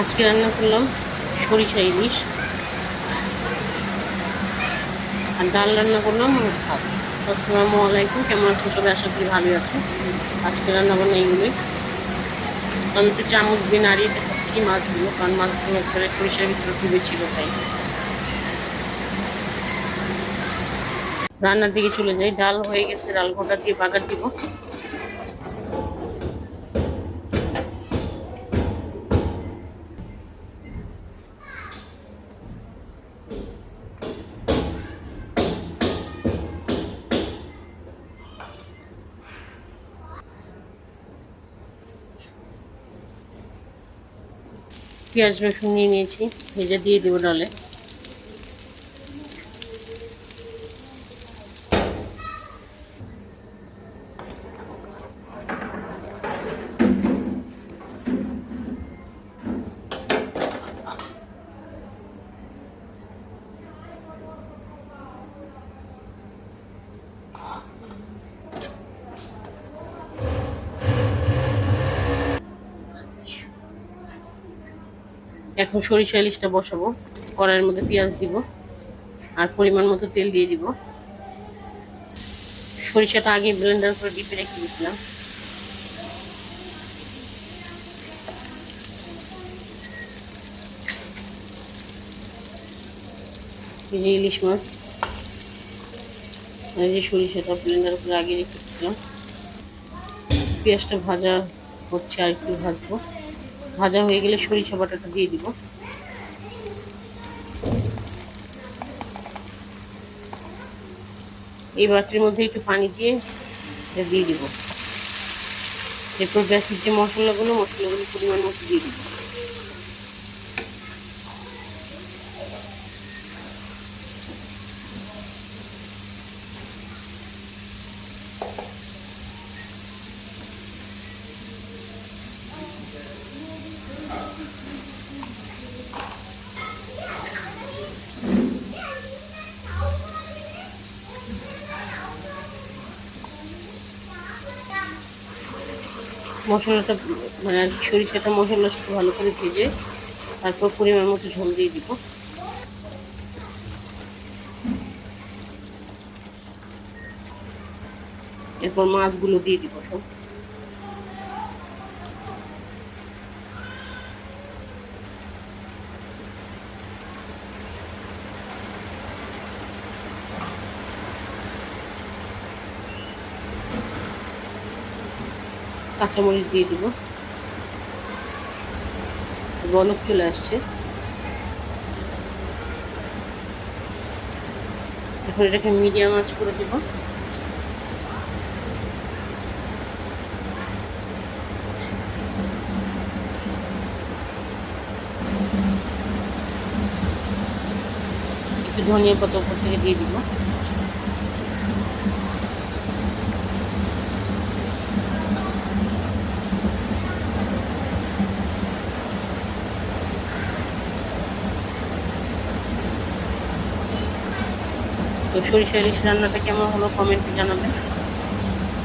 আজকে রান্না করলাম সরিষা ইলিশ। আর ডাল রান্না করলাম আর ভাত। আসসালামু আলাইকুম, কেমন আছেন সবাই? আশা করি ভালোই আছেন। আজকে রান্না বান্না এইগুলোই আমি একটু চামচ দিয়ে নাড়িয়ে দেখাচ্ছি মাছগুলো, কারণ মাছগুলো একবারে সরিষার ভিতরে ডুবে ছিল তাই। রান্নার দিকে চলে যাই। ডাল হয়ে গেছে, ডাল ঘোটা দিয়ে বাগার দিব। পেঁয়াজ রসুন নিয়ে নিয়েছি ভেজে দিয়ে দেবো ডালে এখন সরিষা ইলিশটা বসাবো। কড়াইয়ের মধ্যে পেঁয়াজ দিব আর পরিমাণ মতো তেল দিয়ে দিব। সরিষাটা আগে ব্লেন্ডার করে ডিপে রেখে দিয়েছিলাম। এই যে ইলিশ মাছ, এই যে সরিষাটা ব্লেন্ডার করে আগে রেখে দিয়েছিলাম। পেঁয়াজটা ভাজা হচ্ছে আর একটু ভাজবো। ভাজা হয়ে গেলে সরিষা বাটাটা দিয়ে দিব। এই বাটির মধ্যে একটু পানি দিয়ে দিয়ে দিব। এরপর গ্যাসের যে মশলাগুলো মশলাগুলো পরিমাণ মতো দিয়ে দিব। মশলাটা মানে আর সরিষাটা মশলার সাথে ভালো করে ভেজে তারপর পরিমাণ মতো ঝোল দিয়ে দিব। এরপর মাছগুলো দিয়ে দিব সব। কাঁচামরিচ দিয়ে দিব। বলক চলে আসছে। এখন এটাকে মিডিয়াম আঁচ করে দিব। একটু ধনিয়া পাতা উপর থেকে দিয়ে দিব। তো সরিষা ইলিশ রান্নাটা কেমন হলো কমেন্টে জানাবেন।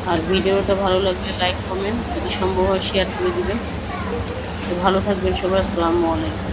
আর ভিডিওটা ভালো লাগলে লাইক কমেন্ট যদি সম্ভব হয় শেয়ার করে দেবেন। তো ভালো থাকবেন সবাই, আসসালামু আলাইকুম।